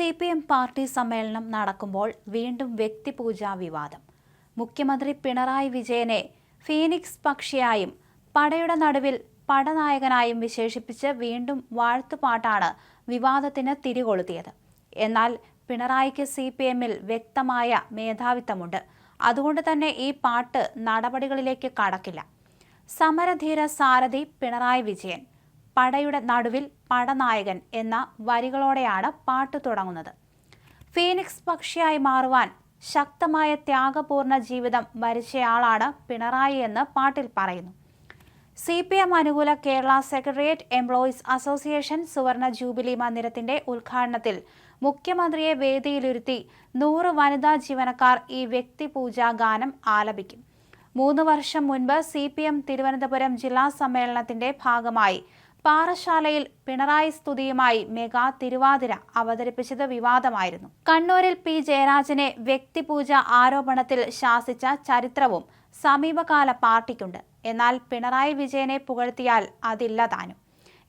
C P M party സമ്മേളനം നടക്കുമ്പോൾ വീണ്ടും വ്യക്തിപൂജാ വിവാദം. മുഖ്യമന്ത്രി പിണറായി വിജയനെ ഫീനിക്സ് പക്ഷിയായും പടയുടെ നടുവിൽ പടനായകനായും വിശേഷിപ്പിച്ച് വീണ്ടും വാഴ്ത്തുപാട്ടാണ് വിവാദത്തിന് തിരികൊളുത്തിയത്. എന്നാൽ പിണറായിക്ക് സി പി എമ്മിൽ വ്യക്തമായ മേധാവിത്വമുണ്ട്. അതുകൊണ്ട് തന്നെ ഈ പാട്ട് നടപടികളിലേക്ക് കടക്കില്ല. സമരധീര സാരഥി പിണറായി വിജയൻ. പടയുടെ നടുവിൽ പടനായകൻ എന്ന വരികളോടെയാണ് പാട്ട് തുടങ്ങുന്നത്. ഫീനിക്സ് പക്ഷിയായി മാറുവാൻ ശക്തമായ ത്യാഗപൂർണ ജീവിതം വരിച്ചയാളാണ് പിണറായി എന്ന് പാട്ടിൽ പറയുന്നു. സി പി എം അനുകൂല കേരള സെക്രട്ടേറിയറ്റ് എംപ്ലോയീസ് അസോസിയേഷൻ സുവർണ ജൂബിലി മന്ദിരത്തിന്റെ ഉദ്ഘാടനത്തിൽ മുഖ്യമന്ത്രിയെ വേദിയിലിരുത്തി നൂറ് വനിതാ ജീവനക്കാർ ഈ വ്യക്തി വ്യക്തിപൂജാ ഗാനം ആലപിക്കും. മൂന്ന് വർഷം മുൻപ് സി പി എം തിരുവനന്തപുരം ജില്ലാ സമ്മേളനത്തിന്റെ ഭാഗമായി പാറശാലയിൽ പിണറായി സ്തുതിയുമായി മെഗാ തിരുവാതിര അവതരിപ്പിച്ചത് വിവാദമായിരുന്നു. കണ്ണൂരിൽ പി ജയരാജനെ വ്യക്തിപൂജ ആരോപണത്തിൽ ശാസിച്ച ചരിത്രവും സമീപകാല പാർട്ടിക്കുണ്ട്. എന്നാൽ പിണറായി വിജയനെ പുകഴ്ത്തിയാൽ അതില്ല താനും.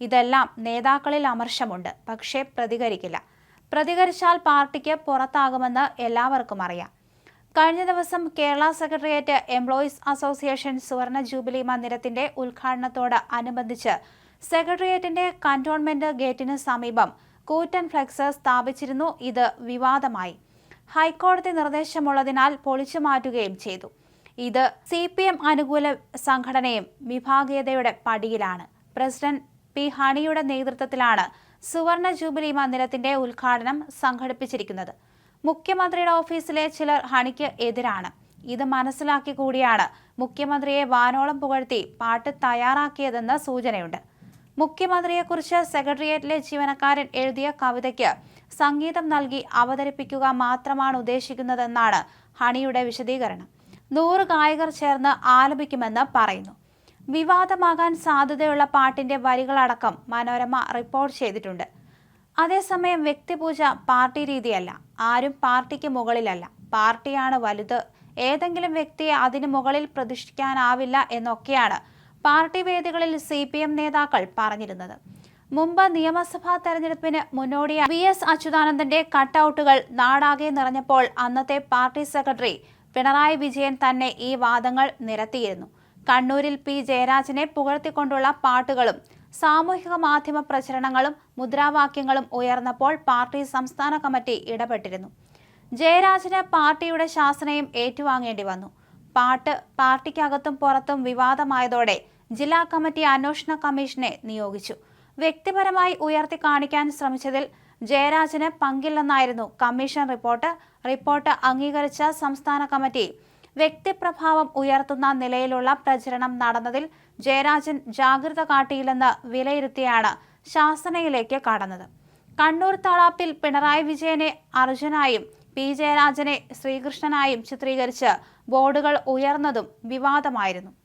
ഇതെല്ലാം നേതാക്കളിൽ അമർഷമുണ്ട്. പക്ഷേ പ്രതികരിക്കില്ല. പ്രതികരിച്ചാൽ പാർട്ടിക്ക് പുറത്താകുമെന്ന് എല്ലാവർക്കും അറിയാം. കഴിഞ്ഞ ദിവസം കേരള സെക്രട്ടേറിയറ്റ് എംപ്ലോയീസ് അസോസിയേഷൻ സുവർണ ജൂബിലി മന്ദിരത്തിന്റെ ഉദ്ഘാടനത്തോട് അനുബന്ധിച്ച് സെക്രട്ടേറിയറ്റിന്റെ കന്റോൺമെന്റ് ഗേറ്റിന് സമീപം കൂറ്റൻ ഫ്ലെക്സ് സ്ഥാപിച്ചിരുന്നു. ഇത് വിവാദമായി. ഹൈക്കോടതി നിർദ്ദേശമുള്ളതിനാൽ പൊളിച്ചു മാറ്റുകയും ചെയ്തു. ഇത് സി പി എം അനുകൂല സംഘടനയും വിഭാഗീയതയുടെ പടിയിലാണ്. പ്രസിഡന്റ് പി ഹണിയുടെ നേതൃത്വത്തിലാണ് സുവർണ ജൂബിലി മന്ദിരത്തിന്റെ ഉദ്ഘാടനം സംഘടിപ്പിച്ചിരിക്കുന്നത്. മുഖ്യമന്ത്രിയുടെ ഓഫീസിലെ ചിലർ ഹണിക്ക് എതിരാണ്. ഇത് മനസ്സിലാക്കി കൂടിയാണ് മുഖ്യമന്ത്രിയെ വാനോളം പുകഴ്ത്തി പാട്ട് തയ്യാറാക്കിയതെന്ന് സൂചനയുണ്ട്. മുഖ്യമന്ത്രിയെക്കുറിച്ച് സെക്രട്ടേറിയറ്റിലെ ജീവനക്കാരൻ എഴുതിയ കവിതയ്ക്ക് സംഗീതം നൽകി അവതരിപ്പിക്കുക മാത്രമാണ് ഉദ്ദേശിക്കുന്നതെന്നാണ് ഹണിയുടെ വിശദീകരണം. നൂറ് ഗായകർ ചേർന്ന് ആലപിക്കുമെന്ന് പറയുന്നു. വിവാദമാകാൻ സാധ്യതയുള്ള പാട്ടിന്റെ വരികളടക്കം മനോരമ റിപ്പോർട്ട് ചെയ്തിട്ടുണ്ട്. അതേസമയം വ്യക്തിപൂജ പാർട്ടി രീതിയല്ല ആരും പാർട്ടിക്ക് മുകളിലല്ല. പാർട്ടിയാണ് വലുത്. ഏതെങ്കിലും വ്യക്തിയെ അതിനു മുകളിൽ പ്രതിഷ്ഠിക്കാനാവില്ല എന്നൊക്കെയാണ് പാർട്ടി വേദികളിൽ സി പി എം നേതാക്കൾ പറഞ്ഞിരുന്നത്. മുമ്പ് നിയമസഭാ തെരഞ്ഞെടുപ്പിന് മുന്നോടിയായി വി എസ് അച്യുതാനന്ദന്റെ കട്ടൌട്ടുകൾ നാടാകെ നിറഞ്ഞപ്പോൾ അന്നത്തെ പാർട്ടി സെക്രട്ടറി പിണറായി വിജയൻ തന്നെ ഈ വാദങ്ങൾ നിരത്തിയിരുന്നു. കണ്ണൂരിൽ പി ജയരാജനെ പുകഴ്ത്തിക്കൊണ്ടുള്ള പാട്ടുകളും സാമൂഹിക മാധ്യമ പ്രചരണങ്ങളും മുദ്രാവാക്യങ്ങളും ഉയർന്നപ്പോൾ പാർട്ടി സംസ്ഥാന കമ്മിറ്റി ഇടപെട്ടിരുന്നു. ജയരാജന് പാർട്ടിയുടെ ശാസനയും ഏറ്റുവാങ്ങേണ്ടി വന്നു. പാട്ട് പാർട്ടിക്കകത്തും പുറത്തും വിവാദമായതോടെ ജില്ലാ കമ്മിറ്റി അന്വേഷണ കമ്മീഷനെ നിയോഗിച്ചു. വ്യക്തിപരമായി ഉയർത്തി കാണിക്കാൻ ശ്രമിച്ചതിൽ ജയരാജന് പങ്കില്ലെന്നായിരുന്നു കമ്മീഷൻ റിപ്പോർട്ട്. റിപ്പോർട്ട് അംഗീകരിച്ച സംസ്ഥാന കമ്മിറ്റി വ്യക്തിപ്രഭാവം ഉയർത്തുന്ന നിലയിലുള്ള പ്രചരണം നടന്നതിൽ ജയരാജൻ ജാഗ്രത കാട്ടിയില്ലെന്ന് വിലയിരുത്തിയാണ് ശാസനയിലേക്ക് കടന്നത്. കണ്ണൂർ തളാപ്പിൽ പിണറായി വിജയനെ അർജുനായും പി ജയരാജനെ ശ്രീകൃഷ്ണനായും ചിത്രീകരിച്ച് ബോർഡുകൾ ഉയർന്നതും വിവാദമായിരുന്നു.